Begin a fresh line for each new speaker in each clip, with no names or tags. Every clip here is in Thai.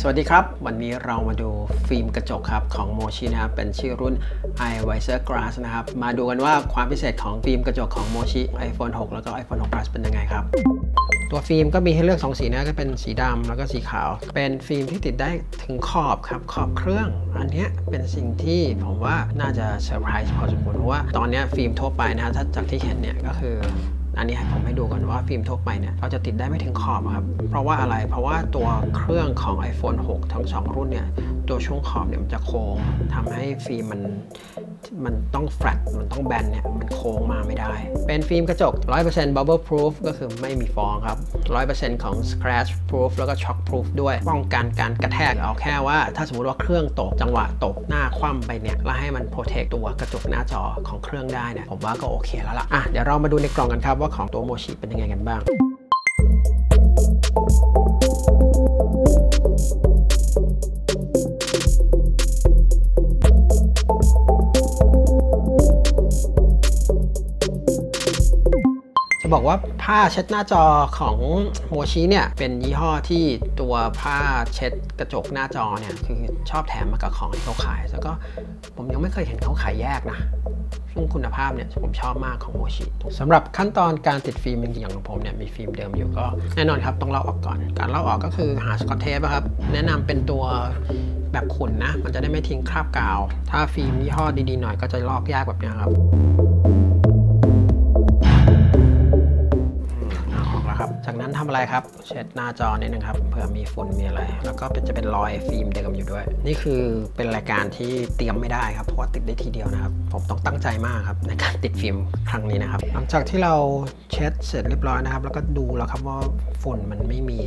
สวัสดีครับ วันนี้เรามาดูฟิล์มกระจกครับของโมชินะครับเป็นชื่อรุ่น i w i s e r Glass นะครับ มาดูกันว่าความพิเศษของฟิล์มกระจกของโมชิ iPhone 6 แล้วก็ iPhone 6 Plus เป็นยังไงครับ ตัวฟิล์มก็มีให้เลือก 2 สีนะก็เป็นสีดำแล้วก็สีขาว เป็นฟิล์มที่ติดได้ถึงขอบครับ ขอบเครื่อง อันนี้เป็นสิ่งที่ผมว่าน่าจะเซอร์ไพรส์พอสมควรเพราะว่าตอนนี้ฟิล์มทั่วไปนะฮะถ้าจากที่เห็นเนี่ยก็คือ อันนี้ให้ผมให้ดูก่อนว่าฟิล์มทั่วไปเนี่ยเราจะติดได้ไม่ถึงขอบครับ เพราะว่าอะไร เพราะว่าตัวเครื่องของ iPhone 6 ทั้ง 2 รุ่นเนี่ย ตัวช่วงขอบเนี่ยมันจะโค้งทำให้ฟิล์มมัน มันต้องแฟลตมันต้องแบนเนี่ยมันโค้งมาไม่ได้ เป็นฟิล์มกระจก 100% bubble proof ก็คือไม่มีฟองครับ 100%ของ scratch proof แล้วก็ shock proof ด้วย ป้องกันการกระแทกเอาแค่ว่า ถ้าสมมติว่าเครื่องตกจังหวะตกหน้าคว่ำไปเนี่ยแล้วให้มัน protect ตัวกระจกหน้าจอของเครื่องได้เนี่ยผมว่าก็โอเคแล้วล่ะอะเดี๋ยวเรามาดูในกล่องกันครับว่าของตัวโมชิเป็นยังไงกันบ้าง บอกว่าผ้าเช็ดหน้าจอของโมชิเนี่ยเป็นยี่ห้อที่ตัวผ้าเช็ดกระจกหน้าจอเนี่ยคือชอบแถมมากับของที่เขาขาย แล้วก็ผมยังไม่เคยเห็นเขาขายแยกนะซึ่งคุณภาพเนี่ยผมชอบมากของโมชิสำหรับขั้นตอนการติดฟิล์มจริงของผมเนี่ยมีฟิล์มเดิมอยู่ก็แน่นอนครับต้องลอกออกก่อน การลอกออกก็คือหาสกอตเทปครับแนะนำเป็นตัวแบบขุ่นนะ มันจะได้ไม่ทิ้งคราบกาว ถ้าฟิล์มยี่ห้อดีๆหน่อยก็จะลอกยากแบบนี้ครับ อะไรครับ เช็ดหน้าจอนิดนึงครับเผื่อมีฝุ่นมีอะไร แล้วก็เป็นจะเป็นรอยฟิล์มเดิมอยู่ด้วย นี่คือเป็นรายการที่เตรียมไม่ได้ครับเพราะว่าติดได้ทีเดียวนะครับ ผมต้องตั้งใจมากครับในการติดฟิล์มครั้งนี้นะครับ หลังจากที่เราเช็ดเสร็จเรียบร้อยนะครับ แล้วก็ดูแล้วครับว่าฝุ่นมันไม่มี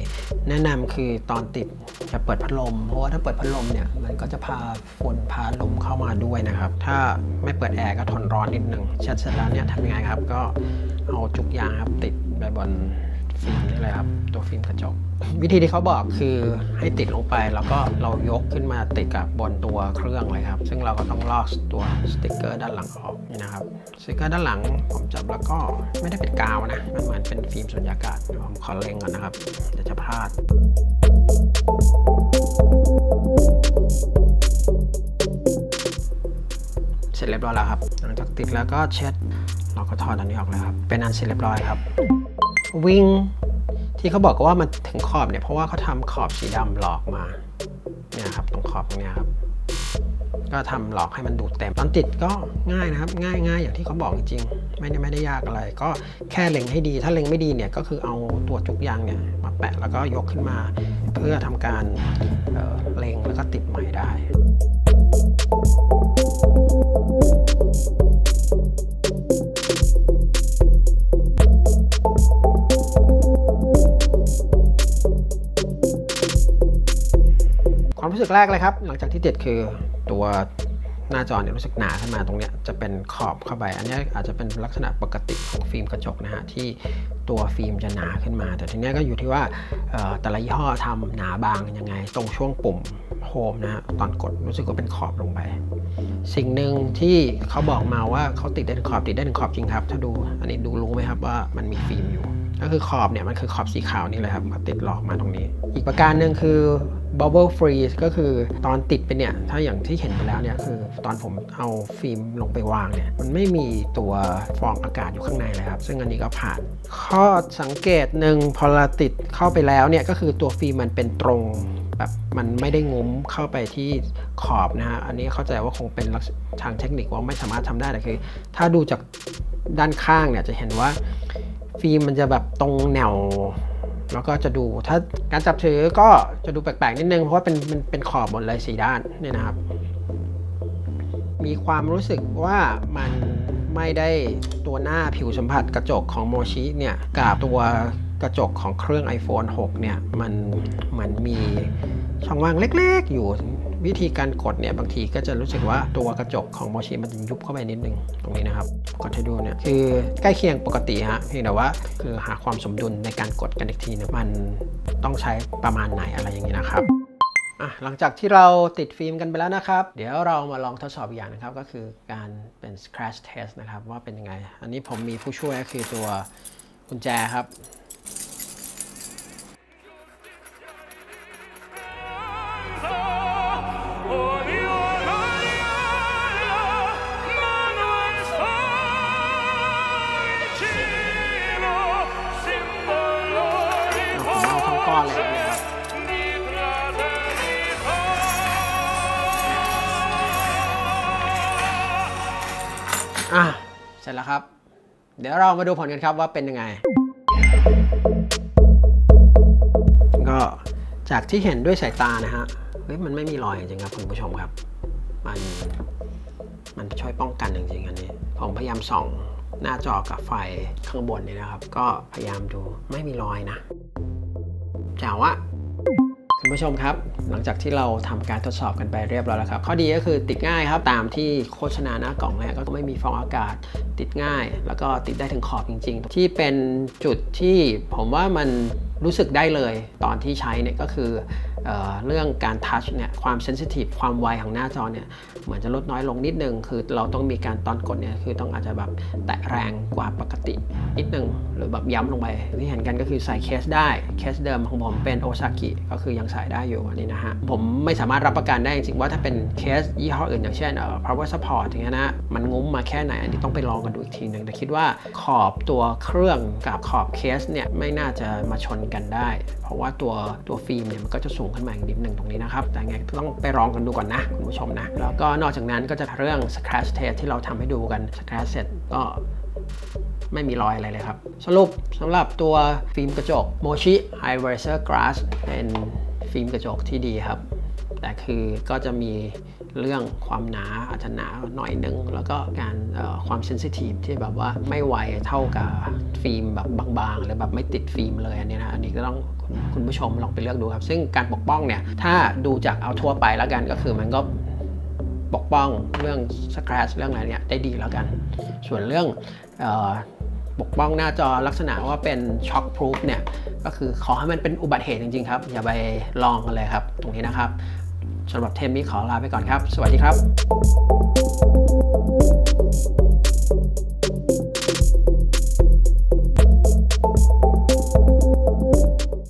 แนะนำคือตอนติดจะเปิดพัดลม เพราะว่าถ้าเปิดพัดลมเนี่ยมันก็จะพาฝุ่นพาลมเข้ามาด้วยนะครับ ถ้าไม่เปิดแอร์ก็ทนร้อนนิดนึงเช็ดเสร็จแล้วเนี่ยทำยังไงครับก็เอาจุกยางครับติดไปบน ฟิล์มนี่เลยครับ ตัวฟิล์มกระจก วิธีที่เขาบอกคือให้ติดลงไปแล้วก็เรายกขึ้นมาติดกับบนตัวเครื่องเลยครับ ซึ่งเราก็ต้องลอกตัวสติกเกอร์ด้านหลังออกนี่นะครับสติกเกอร์ด้านหลังผมจับแล้วก็ไม่ได้เป็นกาวนะมันเหมือนเป็นฟิล์มสุญญากาศผมขอเล็งก่อนนะครับเดี๋ยวจะพลาดเสร็จเรียบร้อยแล้วครับ หลังจากติดแล้วก็เช็ด เราก็ถอดอันนี้ออกเลยครับ เป็นอันเสร็จเรียบร้อยครับ วิ่ง ที่เขาบอกว่ามันถึงขอบเนี่ยเพราะว่าเขาทำขอบสีดำหลอกมาเนี่ยครับตรงขอบตรงนี้ครับก็ทำหลอกให้มันดูดเต็มตอนติดก็ง่ายนะครับ ง่ายง่ายอย่างที่เขาบอกจริงไม่ได้ไม่ได้ยากอะไร ก็แค่เล็งให้ดี ถ้าเล็งไม่ดีเนี่ยก็คือเอาตัวจุกยางเนี่ยมาแปะแล้วก็ยกขึ้นมา เพื่อทำการเเล็งแล้วก็ติด ความรู้สึกแรกเลยครับ หลังจากที่ติดคือตัวหน้าจอเนี่ยรู้สึกหนาขึ้นมาตรงเนี้ยจะเป็นขอบเข้าไป อันนี้อาจจะเป็นลักษณะปกติของฟิล์มกระจกนะฮะที่ตัวฟิล์มจะหนาขึ้นมา แต่ทีนี้ก็อยู่ที่ว่าแต่ละยี่ห้อทำหนาบางยังไง ตรงช่วงปุ่มโฮมนะฮะตอนกดรู้สึกว่าเป็นขอบลงไป สิ่งหนึ่งที่เขาบอกมาว่าเขาติดได้ถึงขอบติดได้ถึงขอบจริงครับ ถ้าดูอันนี้ดูรู้ไหมครับว่ามันมีฟิล์มอยู่ ก็คือขอบเนี่ยมันคือขอบสีขาวนี่เลยครับเขาติดหลอกมาตรงนี้ อีกประการหนึ่งคือ bubble freeze ก็คือตอนติดไปเนี่ย ถ้าอย่างที่เห็นไปแล้วเนี่ยคือตอนผมเอาฟิล์มลงไปวางเนี่ย มันไม่มีตัวฟองอากาศอยู่ข้างในเลยครับ ซึ่งอันนี้ก็ผ่าน ข้อสังเกตหนึ่งพอเราติดเข้าไปแล้วเนี่ย ก็คือตัวฟิล์มมันเป็นตรงแบบมันไม่ได้งุ้มเข้าไปที่ขอบนะฮะ อันนี้เข้าใจว่าคงเป็นทางเทคนิคว่าไม่สามารถทำได้แต่คือ ถ้าดูจากด้านข้างเนี่ยจะเห็นว่า ฟิล์มมันจะแบบตรงแนว แล้วก็จะดูถ้าการจับถือก็จะดูแปลกๆนิดนึง เพราะว่าเป็นเป็นเป็นขอบหมดเลยสี่ด้านเนี่ยนะครับ มีความรู้สึกว่ามันไม่ได้ตัวหน้าผิวสัมผัสกระจกของโมชิเนี่ยกับตัวกระจกของเครื่อง iPhone 6 เนี่ย มันมือนมีช่องว่างเล็กๆอยู่วิธีการกดเนี่ยบางทีก็จะรู้สึกว่าตัวกระจกของโมชิมันจะยุบเข้าไปนิดนึงตรงนี้นะครับกดให้ดูเนี่ยคือใกล้เคียงปกติฮะเพียงแต่ว่าคือหาความสมดุลในการกดกันอีกทีเนี่ยมันต้องใช้ประมาณไหนอะไรอย่างนี้นะครับอะหลังจากที่เราติดฟิล์มกันไปแล้วนะครับ เดี๋ยวเรามาลองทดสอบอีกอย่างนะครับ ก็คือการเป็น scratch test นะครับ ว่าเป็นยังไง อันนี้ผมมีผู้ช่วยก็คือตัวกุญแจครับ เสร็จแล้วครับ เดี๋ยวเรามาดูผลกันครับว่าเป็นยังไง ก็จากที่เห็นด้วยสายตานะฮะเฮ้ยมันไม่มีรอยจริงครับคุณผู้ชมครับ มันมันช่วยป้องกันจริงๆอันนี้ ผมพยายามส่องหน้าจอกับไฟข้างบนเนี่ยนะครับ ก็พยายามดูไม่มีรอยนะจ๋วอะ คุณผู้ชมครับ หลังจากที่เราทำการทดสอบกันไปเรียบร้อยแล้วครับ ข้อดีก็คือติดง่ายครับ ตามที่โฆษณาหน้ากล่องเลยก็ไม่มีฟองอากาศ ติดง่าย แล้วก็ติดได้ถึงขอบจริง ๆ ที่เป็นจุดที่ผมว่ามัน รู้สึกได้เลยตอนที่ใช้เนี่ยก็คือเออเรื่องการทัชเนี่ยความเซนซิทีฟความไวของหน้าจอเนี่ยเหมือนจะลดน้อยลงนิดนึง คือเราต้องมีการตอนกดเนี่ยคือต้องอาจจะแบบแตะแรงกว่าปกตินิดนึง หรือแบบย้ำลงไป ที่เห็นกันก็คือใส่เคสได้ เคสเดิมของผมเป็นโอซากิก็คือยังใส่ได้อยู่อันนี้นะฮะ ผมไม่สามารถรับประกันได้จริงๆว่าถ้าเป็นเคสยี่ห้ออื่นอย่างเช่นเอ่อ power support อย่างเงี้ยนะมันงุ้มมาแค่ไหนอันนี้ต้องไปลองกันดูอีกทีหนึ่งแต่คิดว่าขอบตัวเครื่องกับขอบเคสเนี่ยไม่น่าจะมาชนกันได้ เพราะว่าตัวตัวฟิล์มเนี่ยมันก็จะสูงขึ้นมาอีกนิดหนึ่งตรงนี้นะครับ แต่ไงต้องไปลองกันดูก่อนนะคุณผู้ชมนะ แล้วก็นอกจากนั้นก็จะเรื่อง scratch test ที่เราทำให้ดูกัน scratch test ก็ไม่มีรอยอะไรเลยครับ สรุปสำหรับตัวฟิล์มกระจก Mochi i v e r s e r Glass เป็นฟิล์มกระจกที่ดีครับ แต่คือก็จะมีเรื่องความหนาอาจจะหนาหน่อยนึง แล้วก็การความเซนซิทีฟที่แบบว่าไม่ไวเท่ากับฟิล์มแบบบางๆ หรือแบบไม่ติดฟิล์มเลยอันนี้นะอันนี้ก็ต้องคุณผู้ชมลองไปเลือกดูครับ ซึ่งการปกป้องเนี่ย ถ้าดูจากเอาทั่วไปแล้วกันก็คือมันก็ปกป้องเรื่องสครัชเรื่องอะไรเนี่ยได้ดีแล้วกัน ส่วนเรื่อง ปกป้องหน้าจอลักษณะว่าเป็นช็อค proof เนี่ยก็คือขอให้มันเป็นอุบัติเหตุจริงๆครับ อย่าไปลองกันเลยครับ ตรงนี้นะครับสำหรับเทมนี้ขอลาไปก่อนครับ สวัสดีครับ